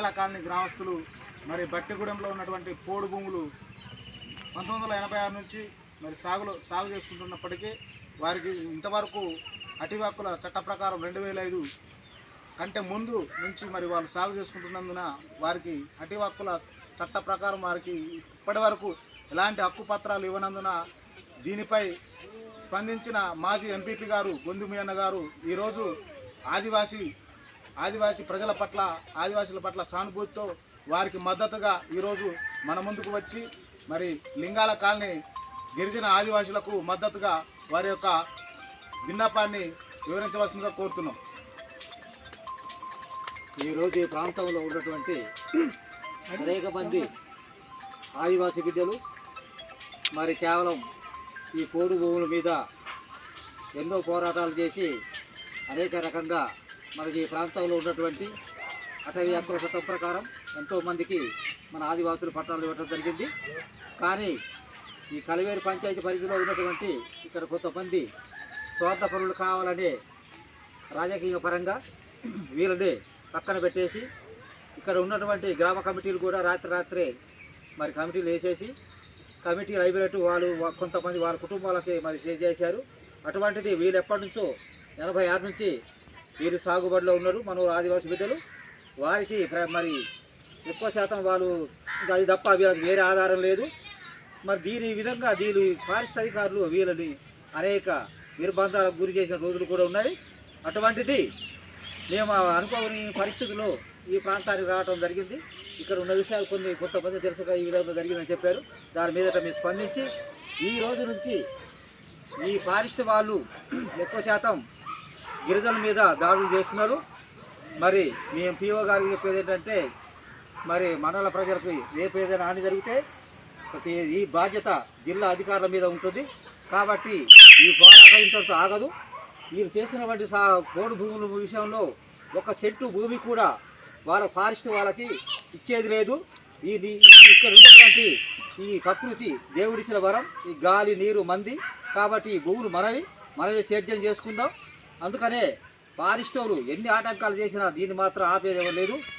లింగాల colony గ్రామస్తులు మరి బట్టిగూడెంలో ఉన్నటువంటి పోడు భూములు పంతొమ్మిది వందల ఎనభై ఆరు నుంచి మరి సాగులో సాగు చేసుకుంటున్నప్పటికీ వారికి ఇంతవరకు అటివాక్కుల చట్ట ప్రకారం రెండు వేల ఐదు కంటే ముందు నుంచి మరి వాళ్ళు సాగు చేసుకుంటున్నందున వారికి అటివాక్కుల చట్ట ప్రకారం వారికి ఇప్పటి వరకు ఎలాంటి హక్కు పత్రాలు ఇవ్వనందున దీనిపై స్పందించిన మాజీ ఎంపీపీ గారు గొందుమియన్న గారు ఈరోజు ఆదివాసీ ఆదివాసీ ప్రజల పట్ల ఆదివాసీల పట్ల సానుభూతితో వారికి మద్దతుగా ఈరోజు మన ముందుకు వచ్చి మరి లింగాల కాలనీ గిరిజన ఆదివాసులకు మద్దతుగా వారి యొక్క విన్నపాన్ని వివరించవలసిందిగా కోరుతున్నాం. ఈరోజు ఈ ప్రాంతంలో ఉన్నటువంటి అనేక మంది ఆదివాసీ బిడ్డలు మరి కేవలం ఈ పోడు భూముల మీద ఎన్నో పోరాటాలు చేసి అనేక రకంగా మనకి ఈ ప్రాంతంలో ఉన్నటువంటి అటవీ హక్కుల చట్టం ప్రకారం ఎంతోమందికి మన ఆదివాసులు పట్టణాలు ఇవ్వడం జరిగింది. కానీ ఈ కలివేరు పంచాయతీ పరిధిలో ఉన్నటువంటి ఇక్కడ కొంతమంది స్వార్థ పనులు కావాలనే రాజకీయ పరంగా వీళ్ళని పక్కన పెట్టేసి ఇక్కడ ఉన్నటువంటి గ్రామ కమిటీలు కూడా రాత్రి రాత్రే మరి కమిటీలు వేసేసి కమిటీలు అయిపోయినట్టు వాళ్ళు కొంతమంది వాళ్ళ కుటుంబాలకి మరి చే- చేశారు అటువంటిది వీళ్ళు ఎప్పటి నుంచో ఎనభై ఆరు నుంచి వీరు సాగుబడిలో ఉన్నారు మన ఆదివాసీ బిడ్డలు. వారికి మరి ఎక్కువ శాతం వాళ్ళు ఇంకా అది తప్ప వీళ్ళకి వేరే ఆధారం లేదు. మరి దీని విధంగా దీని ఫారెస్ట్ అధికారులు వీళ్ళని అనేక నిర్బంధాలకు గురి చేసిన రోజులు కూడా ఉన్నాయి. అటువంటిది మేము అనుకోని పరిస్థితుల్లో ఈ ప్రాంతానికి రావడం జరిగింది. ఇక్కడ ఉన్న విషయాలు కొన్ని కొంతమంది తెలుసుగా ఈ విధంగా జరిగిందని చెప్పారు. దాని మీదట మేము స్పందించి ఈ రోజు నుంచి ఈ ఫారెస్ట్ వాళ్ళు ఎక్కువ శాతం గిరిజనుల మీద దాడులు చేస్తున్నారు. మరి మేము పిఓ గారికి చెప్పేది ఏంటంటే మరి మండల ప్రజలకు రేపు ఏదైనా హాని జరిగితే ప్రతి ఈ బాధ్యత జిల్లా అధికారుల మీద ఉంటుంది. కాబట్టి ఈ పోరాటం ఇంతటితో ఆగదు. వీళ్ళు చేసినటువంటి సా పోడు భూముల విషయంలో ఒక చెట్టు భూమి కూడా వాళ్ళ ఫారెస్ట్ వాళ్ళకి ఇచ్చేది లేదు. ఈ ఇక్కడ ఉన్నటువంటి ఈ ప్రకృతి దేవుడిచ్చిన వరం ఈ గాలి నీరు మంది. కాబట్టి ఈ భూములు మనవి మనమే సేద్యం చేసుకుందాం. అందుకనే బారిస్టోలు ఎన్ని ఆటంకాలు చేసినా దీన్ని మాత్రం ఆపేది ఎవరు లేదు.